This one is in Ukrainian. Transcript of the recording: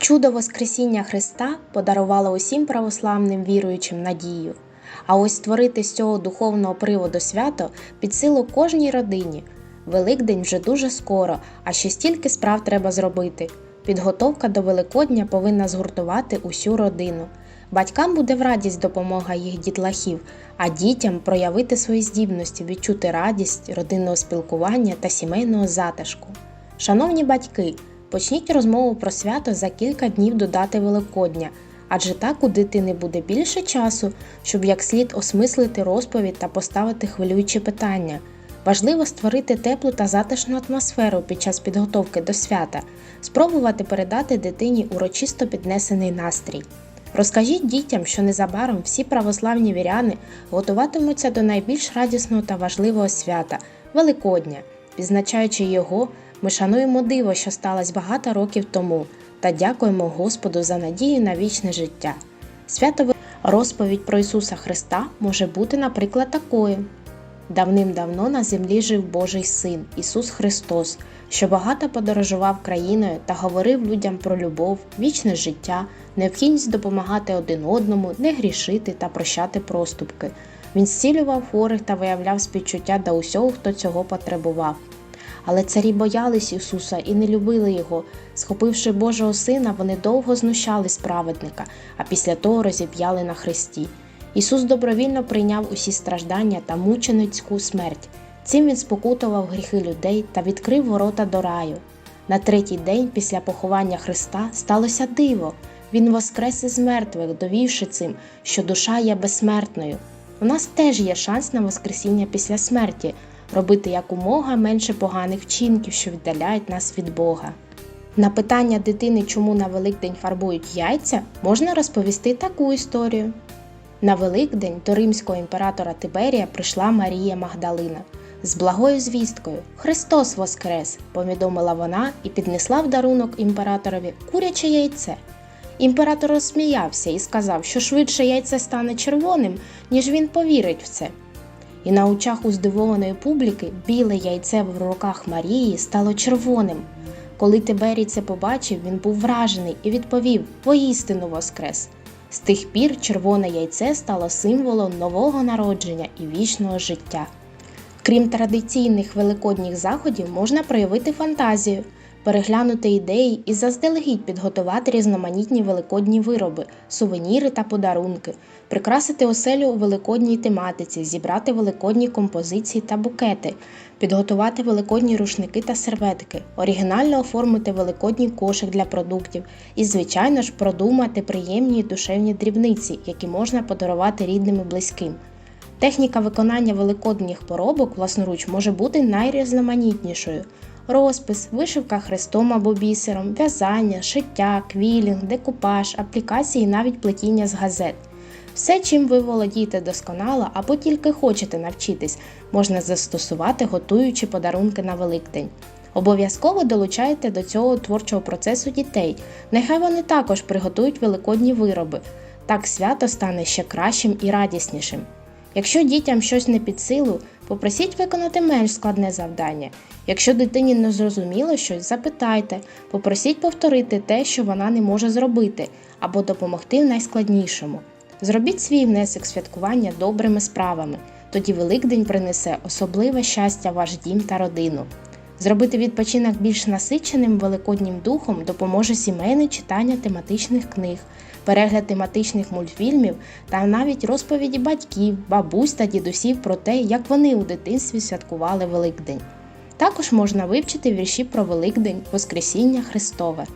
Чудо Воскресіння Христа подарувало усім православним віруючим надію. А ось створити з цього духовного приводу свято під силу кожній родині. Великдень вже дуже скоро, а ще стільки справ треба зробити. Підготовка до Великодня повинна згуртувати усю родину. Батькам буде в радість допомога їх дітлахів, а дітям проявити свої здібності, відчути радість родинного спілкування та сімейного затишку. Шановні батьки, почніть розмову про свято за кілька днів до дати Великодня, адже так у дитини буде більше часу, щоб як слід осмислити розповідь та поставити хвилюючі питання. Важливо створити теплу та затишну атмосферу під час підготовки до свята, спробувати передати дитині урочисто піднесений настрій. Розкажіть дітям, що незабаром всі православні віряни готуватимуться до найбільш радісного та важливого свята Великодня. Відзначаючи його, ми шануємо диво, що сталося багато років тому, та дякуємо Господу за надію на вічне життя. Свято розповідь про Ісуса Христа може бути, наприклад, такою. Давним-давно на землі жив Божий син Ісус Христос, що багато подорожував країною та говорив людям про любов, вічне життя, необхідність допомагати один одному, не грішити та прощати проступки. Він зцілював хворих та виявляв співчуття до усього, хто цього потребував. Але царі боялись Ісуса і не любили його. Схопивши Божого сина, вони довго знущались з праведника, а після того розіп'яли на хресті. Ісус добровільно прийняв усі страждання та мученицьку смерть. Цим він спокутував гріхи людей та відкрив ворота до раю. На третій день після поховання Христа сталося диво. Він воскрес із мертвих, довівши цим, що душа є безсмертною. У нас теж є шанс на Воскресіння після смерті, робити якомога менше поганих вчинків, що віддаляють нас від Бога. На питання дитини, чому на Великдень фарбують яйця, можна розповісти таку історію. На Великдень до римського імператора Тиберія прийшла Марія Магдалина з благою звісткою Христос Воскрес! повідомила вона і піднесла в дарунок імператорові куряче яйце. Імператор розсміявся і сказав, що швидше яйце стане червоним, ніж він повірить в це. І на очах у здивованої публіки біле яйце в руках Марії стало червоним. Коли Тиберій це побачив, він був вражений і відповів воістину воскрес. З тих пір червоне яйце стало символом нового народження і вічного життя. Крім традиційних великодніх заходів, можна проявити фантазію, переглянути ідеї і заздалегідь підготувати різноманітні великодні вироби, сувеніри та подарунки, прикрасити оселю у великодній тематиці, зібрати великодні композиції та букети, підготувати великодні рушники та серветки, оригінально оформити великодній кошик для продуктів і, звичайно ж, продумати приємні душевні дрібниці, які можна подарувати рідним і близьким. Техніка виконання великодніх поробок власноруч може бути найрізноманітнішою. Розпис, вишивка хрестом або бісером, в'язання, шиття, квілінг, декупаж, аплікації навіть плетіння з газет. Все, чим ви володієте досконало або тільки хочете навчитись, можна застосувати, готуючи подарунки на Великдень. Обов'язково долучайте до цього творчого процесу дітей. Нехай вони також приготують великодні вироби. Так свято стане ще кращим і радіснішим. Якщо дітям щось не під силу, попросіть виконати менш складне завдання. Якщо дитині не зрозуміло щось, запитайте, попросіть повторити те, що вона не може зробити, або допомогти в найскладнішому. Зробіть свій внесок святкування добрими справами, тоді Великдень принесе особливе щастя ваш дім та родину. Зробити відпочинок більш насиченим великоднім духом допоможе сімейне читання тематичних книг, перегляд тематичних мультфільмів та навіть розповіді батьків, бабусь та дідусів про те, як вони у дитинстві святкували Великдень. Також можна вивчити вірші про Великдень, Воскресіння Христове.